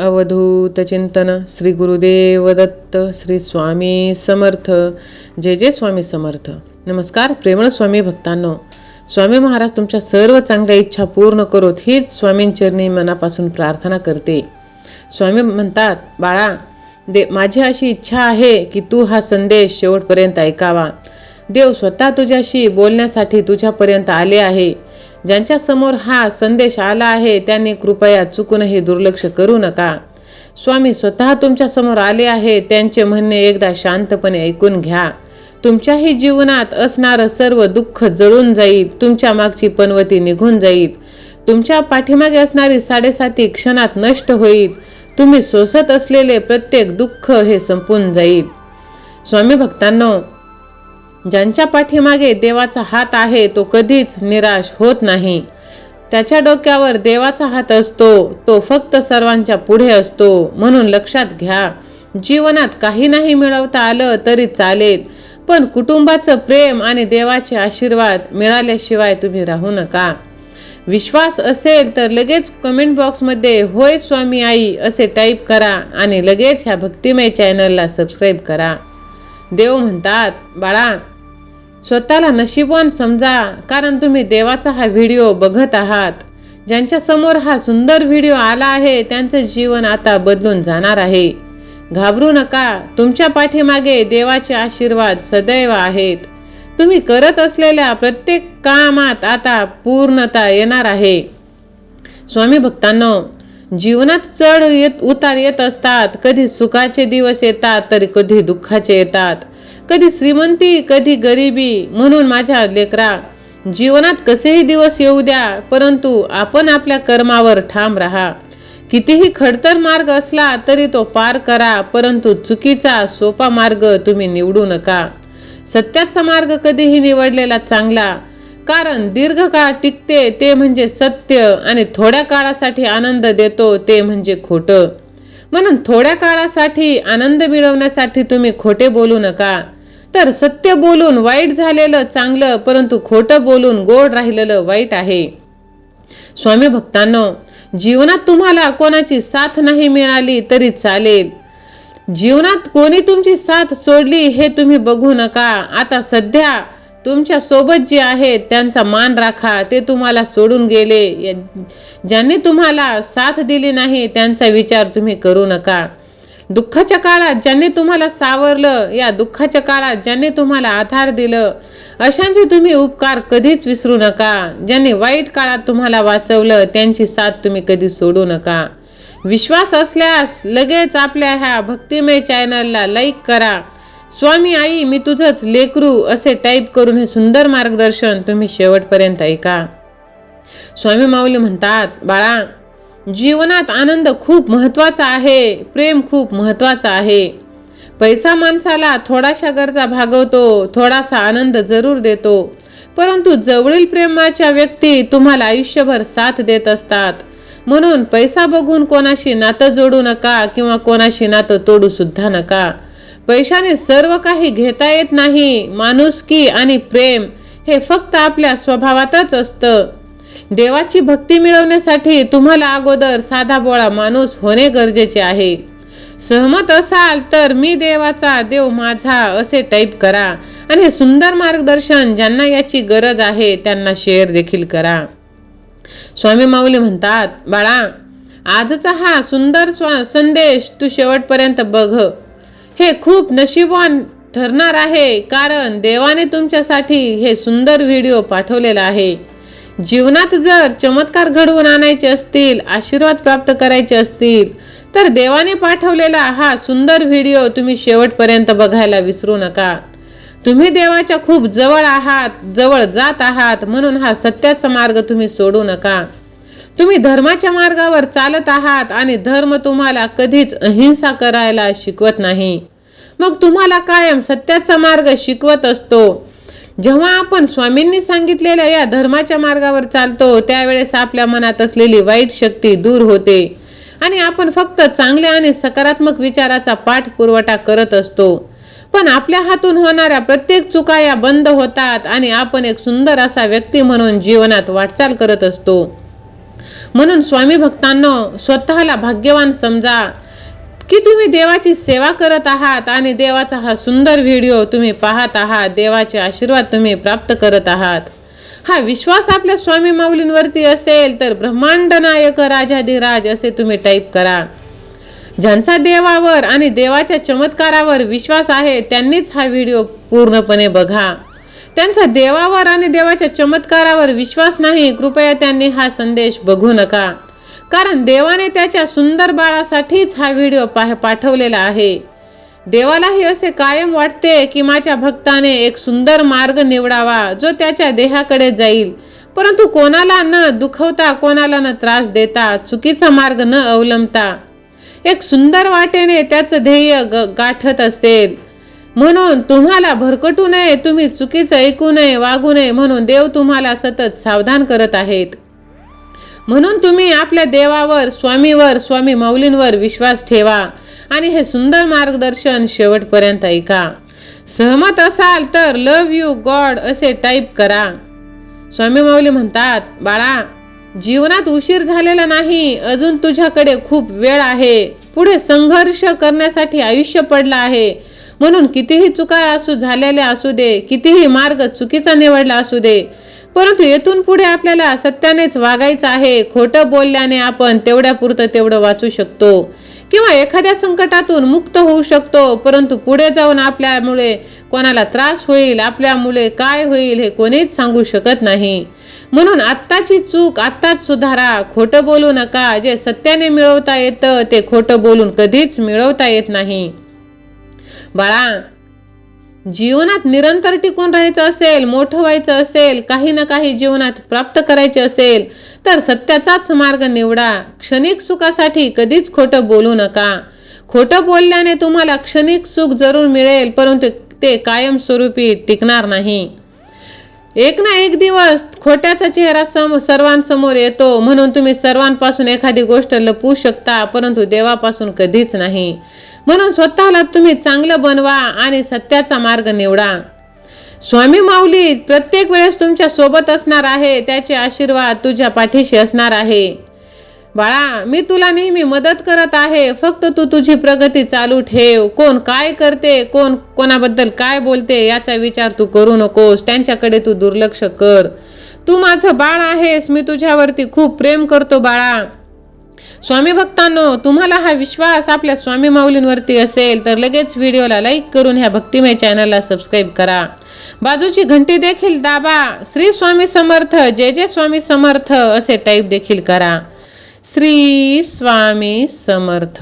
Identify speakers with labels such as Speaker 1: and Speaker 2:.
Speaker 1: अवधूत चिंतन श्री गुरुदेव दत्त श्री स्वामी समर्थ. जय जय स्वामी समर्थ. नमस्कार प्रेमळ स्वामी भक्तांनो. स्वामी महाराज तुमच्या सर्व चांगल्या इच्छा पूर्ण करोत हीच स्वामींचरणी मनापासून प्रार्थना करते. स्वामी म्हणतात बाळा दे माझी अशी इच्छा आहे की तू हा संदेश शेवटपर्यंत ऐकावा. देव स्वतः तुझ्याशी बोलण्यासाठी तुझ्यापर्यंत आले आहे. ज्यांच्या समोर हा संदेश आला आहे त्यांनी कृपया चुकूनही दुर्लक्ष करू नका. स्वामी स्वतः तुमच्यासमोर आले आहे त्यांचे म्हणणे एकदा शांतपणे ऐकून घ्या. तुमच्याही जीवनात असणारं सर्व दुःख जळून जाईल तुमच्या मागची पनवती निघून जाईल. तुमच्या पाठीमागे असणारी साडेसाती क्षणात नष्ट होईल. तुम्ही सोसत असलेले प्रत्येक दुःख हे संपून जाईल. स्वामी भक्तांनो ज्यांच्या पाठीमागे देवाचा हात आहे तो कधीच निराश होत नाही. त्याच्या डोक्यावर देवाचा हात असतो तो फक्त सर्वांच्या पुढे असतो. म्हणून लक्षात घ्या जीवनात काही नाही मिळवता आलं तरी चालेल पण कुटुंबाचं प्रेम आणि देवाचे आशीर्वाद मिळाल्याशिवाय तुम्ही राहू नका. विश्वास असेल तर लगेच कमेंट बॉक्समध्ये होय स्वामी आई असे टाईप करा आणि लगेच ह्या भक्तिमय चॅनलला सबस्क्राईब करा. देव म्हणतात बाळा स्वतःला नशीबवान समजा कारण तुम्ही देवाचा हा व्हिडिओ बघत आहात. ज्यांच्या समोर हा सुंदर व्हिडिओ आला आहे त्यांचं जीवन आता बदलून जाणार आहे. घाबरू नका तुमच्या पाठीमागे देवाचे आशीर्वाद सदैव आहेत. तुम्ही करत असलेल्या प्रत्येक कामात आता पूर्णता येणार आहे. स्वामी भक्तांनो जीवनात चढ येत उतार येत असतात. कधी सुखाचे दिवस येतात तर कधी दुःखाचे येतात. कधी श्रीमंती कधी गरिबी म्हणून माझ्या लेकरा जीवनात कसेही दिवस येऊ द्या परंतु आपण आपल्या कर्मावर ठाम राहा. कितीही खडतर मार्ग असला तरी तो पार करा परंतु चुकीचा सोपा मार्ग तुम्ही निवडू नका. सत्याचा मार्ग कधीही निवडलेला चांगला कारण दीर्घकाळ टिकते ते म्हणजे सत्य आणि थोड्या काळासाठी आनंद देतो ते म्हणजे खोटं. म्हणून थोड्या काळासाठी आनंद मिळवण्यासाठी तुम्ही खोटे बोलू नका. तर सत्य बोलून वाईट झालेलं चांगलं परंतु खोटं बोलून गोड राहिलेलं वाईट आहे. स्वामी भक्तांनो जीवनात तुम्हाला कोणाची साथ नाही मिळाली तरी चालेल. जीवनात कोणी तुमची साथ सोडली हे तुम्ही बघू नका. आता सध्या तुमच्यासोबत जे आहेत त्यांचा मान राखा ते तुम्हाला सोडून गेले. या- ज्यांनी तुम्हाला साथ दिली नाही त्यांचा विचार तुम्ही करू नका. दुःखाच्या काळात ज्यांनी तुम्हाला सावरलं या दुःखाच्या काळात ज्यांनी तुम्हाला आधार दिलं अशांचे तुम्ही उपकार कधीच विसरू नका. ज्यांनी वाईट काळात तुम्हाला वाचवलं त्यांची साथ तुम्ही कधी सोडू नका. विश्वास असल्यास लगेच आपल्या ह्या भक्तिमय चॅनलला लाईक करा. स्वामी आई मी तुझंच लेकरू असे टाईप करून हे सुंदर मार्गदर्शन तुम्ही शेवटपर्यंत ऐका. स्वामी माऊली म्हणतात बाळा जीवनात आनंद खूप महत्त्वाचा आहे प्रेम खूप महत्त्वाचा आहे. पैसा माणसाला थोडाशा गरजा भागवतो थोडासा आनंद जरूर देतो. परंतु जवळील प्रेमाच्या व्यक्ती तुम्हाला आयुष्यभर साथ देत असतात. म्हणून पैसा बघून कोणाशी नातं जोडू नका किंवा कोणाशी नातं तोडू सुद्धा नका. पैशाने सर्व काही घेता येत नाही. माणुसकी आणि प्रेम हे फक्त आपल्या स्वभावातच असतं. देवाची भक्ती मिळवण्यासाठी तुम्हाला अगोदर साधा बोळा माणूस होणे गरजेचे आहे. सहमत असाल तर मी देवाचा देव माझा असे टाईप करा आणि हे सुंदर मार्गदर्शन ज्यांना याची गरज आहे त्यांना शेअर देखील करा. स्वामी माऊली म्हणतात बाळा आजचा हा सुंदर स्वा संदेश तू शेवटपर्यंत बघ. हे खूप नशीबवान ठरणार आहे कारण देवाने तुमच्यासाठी हे सुंदर व्हिडिओ पाठवलेला आहे. जीवनात जर चमत्कार घडवून आणायचे असतील आशीर्वाद प्राप्त करायचे असतील तर देवाने पाठवलेला हा सुंदर व्हिडिओ तुम्ही शेवटपर्यंत बघायला विसरू नका. तुम्ही देवाच्या खूप जवळ आहात जवळ जात आहात म्हणून हा सत्याचा मार्ग तुम्ही सोडू नका. तुम्ही धर्माच्या मार्गावर चालत आहात आणि धर्म तुम्हाला कधीच अहिंसा करायला शिकवत नाही. मग तुम्हाला कायम सत्याचा मार्ग शिकवत असतो. जेव्हा आपण स्वामींनी सांगितलेल्या या धर्माच्या मार्गावर चालतो त्यावेळेस आपल्या मनात असलेली वाईट शक्ती दूर होते. आणि आपण फक्त चांगल्या आणि सकारात्मक विचाराचा पाठपुरवठा करत असतो. पण आपल्या हातून होणाऱ्या प्रत्येक चुका या बंद होतात आणि आपण एक सुंदर असा व्यक्ती म्हणून जीवनात वाटचाल करत असतो. म्हणून स्वामी भक्तांनो स्वतःला भाग्यवान समजा. की तुम्ही देवाची सेवा करत आहात आणि देवाचा हा सुंदर व्हिडिओ तुम्ही पाहत आहात देवाचे आशीर्वाद तुम्ही प्राप्त करत आहात. हा विश्वास आपल्या स्वामी माऊलींवरती असेल तर ब्रह्मांड नायक राजाधिराज असे तुम्ही टाईप करा. ज्यांचा देवावर आणि देवाच्या चमत्कारावर विश्वास आहे त्यांनीच हा व्हिडिओ पूर्णपणे बघा. त्यांचा देवावर आणि देवाच्या चमत्कारावर विश्वास नाही कृपया त्यांनी हा संदेश बघू नका. कारण देवाने त्याच्या सुंदर बाळासाठीच हा व्हिडिओ पाह पाठवलेला आहे. देवालाही असे कायम वाटते की माझ्या भक्ताने एक सुंदर मार्ग निवडावा जो त्याच्या देहाकडे जाईल. परंतु कोणाला न दुखवता कोणाला न त्रास देता चुकीचा मार्ग न अवलंबता. एक सुंदर वाटेने त्याचं ध्येय ग गाठत असेल. म्हणून तुम्हाला भरकटू नये तुम्ही चुकीचं ऐकू नये वागू नये म्हणून देव तुम्हाला सतत सावधान करत आहेत. म्हणून तुम्ही आपल्या देवावर स्वामीवर स्वामी मौलींवर विश्वास ठेवा आणि हे सुंदर मार्गदर्शन शेवटपर्यंत ऐका. सहमत असाल तर लव यू गॉड असे टाईप करा. स्वामी माऊली म्हणतात बाळा जीवनात उशीर झालेला नाही अजून तुझ्याकडे खूप वेळ आहे. पुढे संघर्ष करण्यासाठी आयुष्य पडलं आहे. म्हणून कितीही चुका असू झालेल्या असू दे कितीही मार्ग चुकीचा निवडला असू दे परंतु येथून पुढे आपल्याला सत्यानेच वागायचं आहे खोटं बोलल्याने आपण तेवढ्यापुरतं तेवढं वाचू शकतो. किंवा एखाद्या संकटातून मुक्त होऊ शकतो परंतु पुढे जाऊन आपल्यामुळे कोणाला त्रास होईल आपल्यामुळे काय होईल हे कोणीच सांगू शकत नाही. म्हणून आत्ताची चूक आत्ताच सुधारा खोटं बोलू नका जे सत्याने मिळवता येतं ते खोटं बोलून कधीच मिळवता येत नाही. बाळा जीवनात निरंतर टिकून राहायचं असेल मोठं व्हायचं असेल काही ना काही जीवनात प्राप्त करायचे असेल तर सत्याचाच मार्ग निवडा. क्षणिक सुखासाठी कधीच खोटं बोलू नका. खोटं बोलल्याने तुम्हाला क्षणिक सुख जरूर मिळेल परंतु ते कायमस्वरूपी टिकणार नाही. एक ना एक दिवस खोट्याचा चेहरा सम सर्वांसमोर येतो म्हणून तुम्ही सर्वांपासून एखादी गोष्ट लपवू शकता परंतु देवापासून कधीच नाही. म्हणून स्वतःला तुम्ही चांगलं बनवा आणि सत्याचा मार्ग निवडा. स्वामी माऊली प्रत्येक वेळेस तुमच्यासोबत असणार आहे त्याचे आशीर्वाद तुझ्या पाठीशी असणार आहे. बाळा मी तुला नेहमी मदत करत आहे. फक्त तू तुझी प्रगती चालू ठेव. कोण काय करते कोण कोणाबद्दल काय बोलते याचा विचार तू करू नकोस. त्यांच्याकडे तू दुर्लक्ष कर. तू माझं बाळ आहेस. मी तुझ्यावरती खूप प्रेम करतो बाळा. स्वामी भक्तांनो तुम्हाला हा विश्वास आपल्या स्वामी माऊलींवरती असेल तर लगेच व्हिडिओला लाईक करून ह्या भक्तिमय चॅनलला सबस्क्राईब करा. बाजूची घंटी देखील दाबा. श्री स्वामी समर्थ जय जय स्वामी समर्थ असे टाईप देखील करा. श्री स्वामी समर्थ.